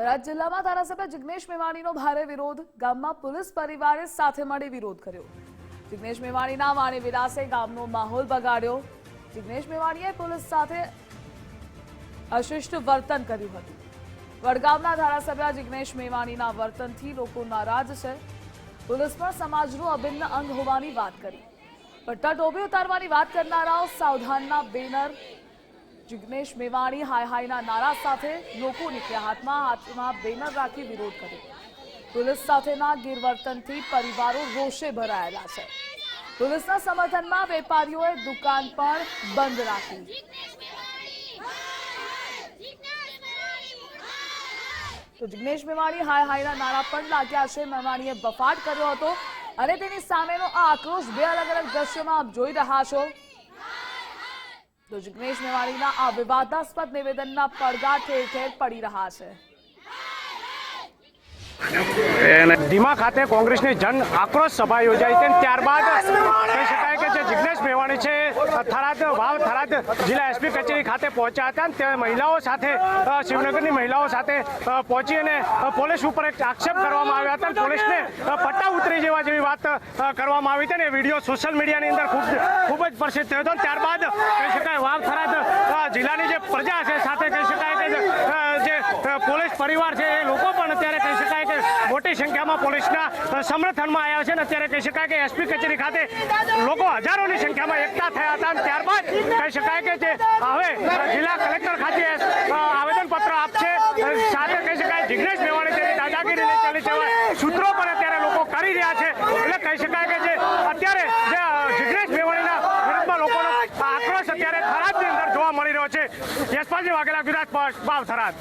થરાદ જિલ્લામાં ધારાસભ્ય જિગ્નેશ મેવાણીનો ભારે વિરોધ. ગામમાં પોલીસ પરિવારે સાથે મળી વિરોધ કર્યો. જિગ્નેશ મેવાણીના વાણી વિલાસે ગામનો માહોલ બગાડ્યો. જિગ્નેશ મેવાણીએ પોલીસ સાથે અશિષ્ટ વર્તન કર્યું હતું. વડગામના ધારાસભ્ય જિગ્નેશ મેવાણીના વર્તનથી લોકો નારાજ છે. પોલીસ પણ સમાજનું અભિન્ન અંગ હોવાની વાત કરી. પટ્ટા ટોપી ઉતારવાની વાત કરનારાઓ સાવધાનના બેનર જિગ્નેશ મેવાણી હાય હાયના નારા સાથે લોકો નીકળ્યા હાથમાં હાથમાં બેનર રાખી વિરોધ કર્યો. પોલીસ સાથેના ગેરવર્તનથી પરિવારો રોષે ભરાયેલા છે. પોલીસના સમર્થનમાં વેપારીઓએ દુકાન પણ બંધ રાખી. તો જિગ્નેશ મેવાણી હાય હાયના નારા પણ લાગ્યા છે. મેવાણીએ બફાટ કર્યો હતો અને તેની સામેનો આ આક્રોશ બે અલગ અલગ દ્રશ્યોમાં આપ જોઈ રહ્યા છો. તો જિગ્નેશ મેવાણીના આ વિવાદાસ્પદ નિવેદનના પડદા ઠેર ઠેર પડી રહ્યા છે. ધીમા ખાતે કોંગ્રેસની જન આક્રોશ સભા યોજાઈ છે ત્યારબાદ કહી શકાય કે જે જિગ્નેશ મેવાણી છે થરાદ વાવ થરાદ જિલ્લા એસપી કચેરી ખાતે પહોંચ્યા હતા અને તે મહિલાઓ સાથે શિવનગરની મહિલાઓ સાથે પહોંચી અને પોલીસ ઉપર એક આક્ષેપ કરવામાં આવ્યા હતા પોલીસને પટ્ટા ઉતરી જેવા જેવી વાત કરવામાં આવી હતી અને વીડિયો સોશિયલ મીડિયાની અંદર ખૂબ ખૂબ જ પ્રસિદ્ધ થયો હતો ત્યારબાદ કહી શકાય વાવ થરાદ જિલ્લાની જે પ્રજા છે સાથે કહી શકાય કે જે, પોલીસ પરિવાર છે એ લોકો પણ અત્યારે કહી શકાય કે મોટી સંખ્યામાં પોલીસના સમર્થનમાં આવ્યા છે અને અત્યારે કહી શકાય કે એસપી કચેરી ખાતે લોકો હજારોની સંખ્યામાં એકઠા થયા હતા અને ત્યારબાદ કહી શકાય કે જે હવે જિલ્લા કલેક્ટર ખાતે આવેદનપત્ર આપશે. સાથે કહી શકાય જિગ્નેશ મેવાણી તેની દાદાગીરી લઈ ચાલી છે સૂત્રો પણ અત્યારે લોકો કરી રહ્યા છે. એટલે કહી શકાય કે જે અત્યારે જે જિગ્નેશ મેવાણીના વિરુદ્ધમાં લોકોનો આક્રોશ અત્યારે થરાદની અંદર જોવા મળી રહ્યો છે. યશપાલજી વાઘેલા, ગુજરાત ભાવ થરાદ